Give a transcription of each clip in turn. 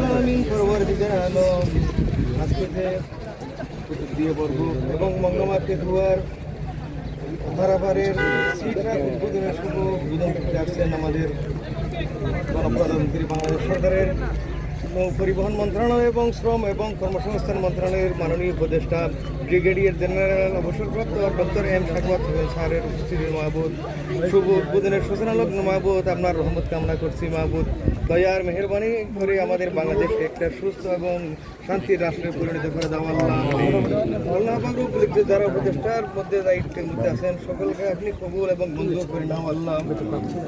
আলামিন পরবর্তীকার আলম আজকে যে কুতুব দিয়ে বর্গ এবং মঙ্গমাকে দুয়ার ধারাবারের সিটরা উদ্বোধনের শুভ উদ্বোধন করতে আসছেন আমাদের গণপ্রধানমন্ত্রী বাংলাদেশ সরকারের পরিবহন মন্ত্রণালয় এবং শ্রম এবং কর্মসংস্থান মন্ত্রণালয়ের মাননীয় উপদেষ্টা ব্রিগেডিয়ার জেনারেল অবসরপ্রাপ্ত ডক্টর এম সাকওয়াত স্যারের উপস্থিতির মাহবুদ, শুভ উদ্বোধনের সূচনালগ্ন মাহবুদ, আপনার রহমত কামনা করছি মাহবুদ। দয়ার মেহরবানি করে আমাদের বাংলাদেশ একটা সুস্থ এবং শান্তির রাষ্ট্রে পরিণত করে দেওয়া আল্লাহ যারা উপদেষ্টার মধ্যে দায়িত্বের মধ্যে আছেন, সকলকে আপনি কবুল এবং বন্ধু করে নাও আল্লাহ।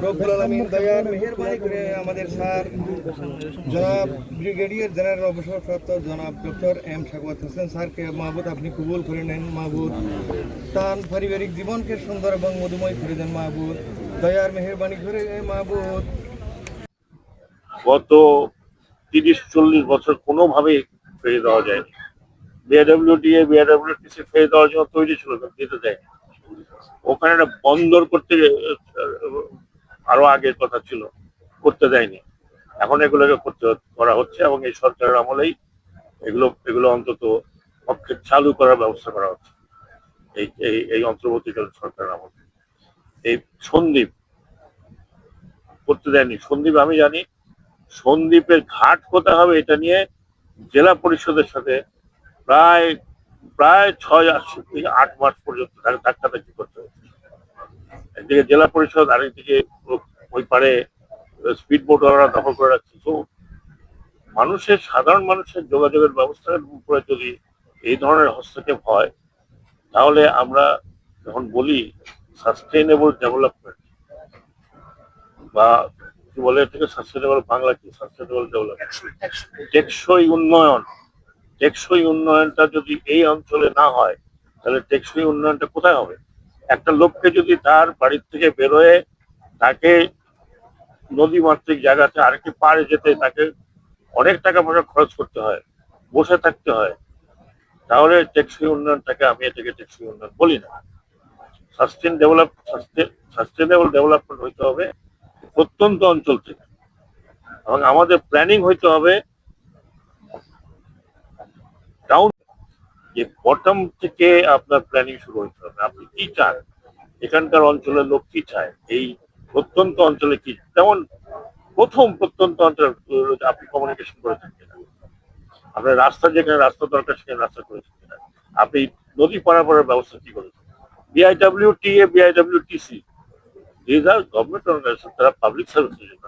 রব্বুল দয়ার মেহরবানি করে আমাদের স্যার জনাব ব্রিগেডিয়ার জেনারেল অবসরপ্রাপ্ত জনাব ডক্টর এম শাকওয়াত হোসেন স্যারকে মাহবুদ আপনি কবুল করে নেন, মাহবুদ। তার পারিবারিক জীবনকে সুন্দর এবং মধুময় করে দেন, মাহবুদ। দয়ার মেহরবানি করে মাহবুদ। গত তিরিশ, চল্লিশ বছর কোনোভাবেই ফিরে দেওয়া যায়নি। বিআডব্লিউ ডি এ বিআরডব্লিউডিএ বিআরডব্লিউটিসি ফিরে দেওয়ার জন্য তৈরি ছিল, কিন্তু দিতে দেয়নি। ওখানে একটা বন্দর করতে, আরও আগের কথা ছিল, করতে দেয়নি। এখন এগুলোকে করতে করা হচ্ছে এবং এই সরকারের আমলেই এগুলো এগুলো অন্তত পক্ষে চালু করার ব্যবস্থা করা হচ্ছে। এই এই এই অন্তর্বর্তীকালীন সরকারের আমলে। এই সন্দীপ করতে দেয়নি। সন্দীপ আমি জানি সন্দ্বীপের ঘাট কোথায় হবে এটা নিয়ে জেলা পরিষদের সাথে প্রায় প্রায় ছয় আট মাস পর্যন্ত ধাক্কাধাক্কি করতে হচ্ছে একদিকে জেলা পরিষদ, আরেকদিকে ওই পারে স্পিড বোট ওরা দখল করে রাখছে। তো মানুষের, সাধারণ মানুষের যোগাযোগের ব্যবস্থার উপরে যদি এই ধরনের হস্তক্ষেপ হয়, তাহলে আমরা যখন বলি সাস্টেইনেবল ডেভেলপমেন্ট বা বলে এটাকে সাস্টেনেবল বাংলা কি সাস্টেনেবল ডেভেলপমেন্ট টেকসই উন্নয়ন টেকসই উন্নয়নটা যদি এই অঞ্চলে না হয় তাহলে টেকসই উন্নয়নটা কোথায় হবে? একটা লোককে যদি তার বাড়ির থেকে বেরোয় তাকে নদী মাতৃক জায়গাতে আরেকটি পাড়ে যেতে তাকে অনেক টাকা পয়সা খরচ করতে হয় বসে থাকতে হয় তাহলে টেকসই উন্নয়নটাকে আমি এটাকে টেকসই উন্নয়ন বলি না। সাস্টেন ডেভেলপ সাস্টেনেবল ডেভেলপমেন্ট হইতে হবে। প্রত্যন্ত অঞ্চল থেকে। এবং আমাদের প্ল্যানিং হইতে হবে ডাউন যে বটম থেকে আপনার প্ল্যানিং শুরু হইতে হবে। আপনি কি চান? এখানকার অঞ্চলের লোক কি চায়? এই প্রত্যন্ত অঞ্চলে কি? যেমন প্রথম প্রত্যন্ত অঞ্চল আপনি কমিউনিকেশন করেছেন কিনা? আপনার রাস্তা যেখানে, রাস্তা দরকার সেখানে রাস্তা করেছেন কিনা? আপনি নদী পারাপারের ব্যবস্থা কি করেছেন? BIWTA BIWTC these are government organisation তারা পাবলিক সার্ভিসের জন্য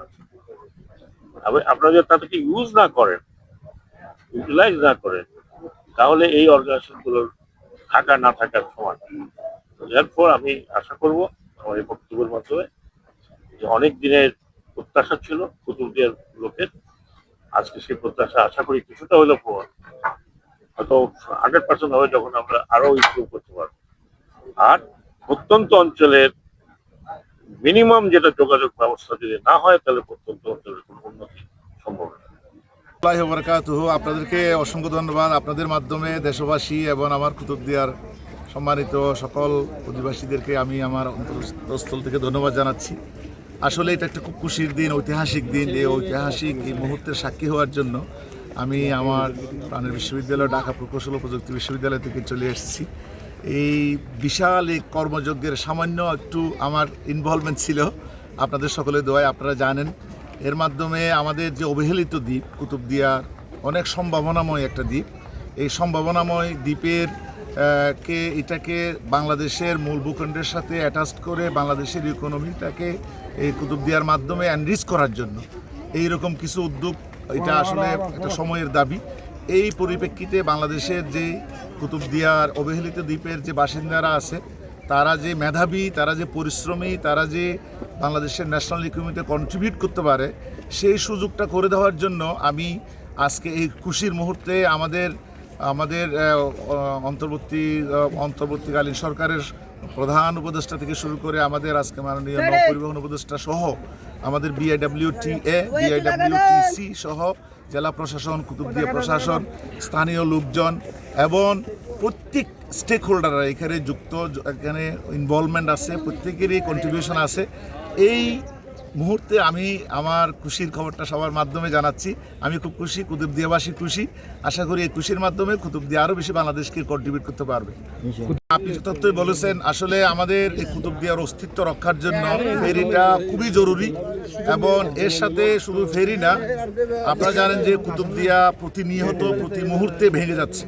আপনারা যদি তাদেরকে ইউজ না করেন ইউটিলাইজ না করেন, তাহলে এই অর্গানাইজেশনগুলোর থাকা না থাকার সমান। এরপর আমি আশা করব, আমার এই বক্তব্যের মাধ্যমে যে অনেক দিনের প্রত্যাশা ছিল, কুতুবদিয়ার লোকের, আজকে সেই প্রত্যাশা আশা করি কিছুটা হলেও প্রমাণ হয়তো হান্ড্রেড পার্সেন্ট হবে যখন আমরা আরও ইমপ্রুভ করতে পারব। আর প্রত্যন্ত অঞ্চলের মিনিমাম যেটা যোগাযোগ ব্যবস্থা যদি না হয়, তাহলে প্রত্যন্ত অঞ্চলের কোনো উন্নতি সম্ভব আপনাদেরকে অসংখ্য ধন্যবাদ। আপনাদের মাধ্যমে দেশবাসী এবং আমার কুতুবদিয়ার সম্মানিত সকল অধিবাসীদেরকে আমি আমার অন্তরস্থল থেকে ধন্যবাদ জানাচ্ছি। আসলে এটা একটা খুব খুশির দিন, ঐতিহাসিক দিন। এই ঐতিহাসিক এই মুহূর্তের সাক্ষী হওয়ার জন্য আমি আমার প্রাণের বিশ্ববিদ্যালয়, ঢাকা প্রকৌশল ও প্রযুক্তি বিশ্ববিদ্যালয় থেকে চলে এসেছি। এই বিশাল এই কর্মযজ্ঞের সামান্য একটু আমার ইনভলভমেন্ট ছিল। আপনাদের সকলের দোয়ায় আপনারা জানেন। এর মাধ্যমে আমাদের যে অবহেলিত দ্বীপ, কুতুবদিয়ার অনেক সম্ভাবনাময় একটা দ্বীপ। এই সম্ভাবনাময় দ্বীপের কে এটাকে বাংলাদেশের মূল ভূখণ্ডের সাথে অ্যাটাচড করে বাংলাদেশের ইকোনমিটাকে এই কুতুবদিয়ার মাধ্যমে অ্যানরিচ করার জন্য। এই রকম কিছু উদ্যোগ, এটা আসলে একটা সময়ের দাবি। এই পরিপ্রেক্ষিতে বাংলাদেশের যে কুতুবদিয়ার অবহেলিত দ্বীপের যে বাসিন্দারা আছে তারা যে মেধাবী তারা যে পরিশ্রমী তারা যে বাংলাদেশের ন্যাশনাল ইকোনমিতে কন্ট্রিবিউট করতে পারে সেই সুযোগটা করে দেওয়ার জন্য আমি আজকে এই খুশির মুহূর্তে আমাদের আমাদের অন্তর্বর্তী অন্তর্বর্তীকালীন সরকারের প্রধান উপদেষ্টা থেকে শুরু করে আমাদের আজকে মাননীয় নৌ পরিবহন উপদেষ্টা সহ আমাদের BIW T A BIW T C সহ জেলা প্রশাসন কুতুবদিয়া প্রশাসন স্থানীয় লোকজন এবং প্রত্যেক স্টেক হোল্ডাররা এখানে যুক্ত এখানে ইনভলভমেন্ট আছে প্রত্যেকেরই কন্ট্রিবিউশন আছে। এই মুহূর্তে আমি আমার খুশির খবরটা সবার মাধ্যমে জানাচ্ছি। আমি খুব খুশি কুতুবদিয়াবাসী খুশি। আশা করি এই খুশির মাধ্যমে কুতুবদিয়া আরও বেশি বাংলাদেশকে কন্ট্রিবিউট করতে পারবে। আপনি যথার্থই বলেছেন, আসলে আমাদের এই কুতুবদিয়ার অস্তিত্ব রক্ষার জন্য ফেরিটা খুবই জরুরি এবং এর সাথে শুধু ফেরি না, আপনারা জানেন যে কুতুবদিয়া প্রতিনিয়ত, প্রতি মুহূর্তে ভেঙে যাচ্ছে।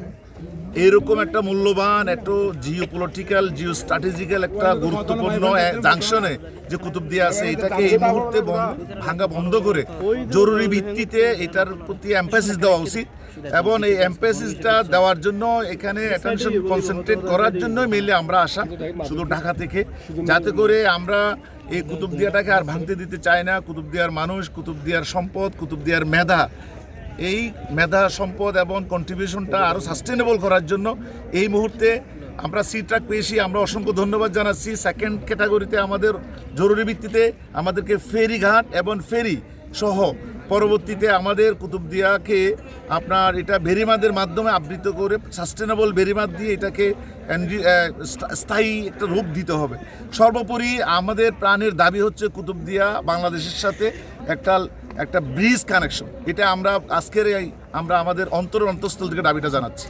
এরকম একটা মূল্যবান একটা জিও পলিটিক্যাল জিও স্ট্র্যাটেজিক্যাল একটা গুরুত্বপূর্ণ জাংশনে যে কুতুবদিয়া আছে, এটাকে এই মুহূর্তে বন- ভাঙা বন্ধ করে জরুরি ভিত্তিতে এটার প্রতি এম্পাসিস দেওয়া উচিত এবং এই এম্পাসিসটা দেওয়ার জন্য, এখানে অ্যাটেনশন কনসেন্ট্রেট করার জন্য মেনলি আমরা আসা, শুধু ঢাকা থেকে। যাতে করে আমরা এই কুতুবদিয়াটাকে আর ভাঙতে দিতে চাই না। কুতুবদিয়ার মানুষ কুতুবদিয়ার সম্পদ কুতুবদিয়ার মেধা এই মেধা সম্পদ এবং কন্ট্রিবিউশনটা আরও সাস্টেনেবল করার জন্য এই মুহূর্তে আমরা সি ট্রাক পেয়েছি। আমরা অসংখ্য ধন্যবাদ জানাচ্ছি। সেকেন্ড ক্যাটাগরিতে আমাদের জরুরি ভিত্তিতে আমাদেরকে ফেরি ঘাট এবং ফেরি সহ পরবর্তীতে আমাদের কুতুবদিয়াকে আপনার এটা বেরিমাদের মাধ্যমে আবৃত করে সাস্টেনেবল বেরিমাদ দিয়ে এটাকে স্থায়ী একটা রূপ দিতে হবে। সর্বোপরি আমাদের প্রাণের দাবি হচ্ছে কুতুবদিয়া বাংলাদেশের সাথে একটা একটা ব্রিজ কানেকশন এটা আমরা আজকের এই আমরা আমাদের অন্তর অন্তঃস্থল থেকে দাবিটা জানাচ্ছি।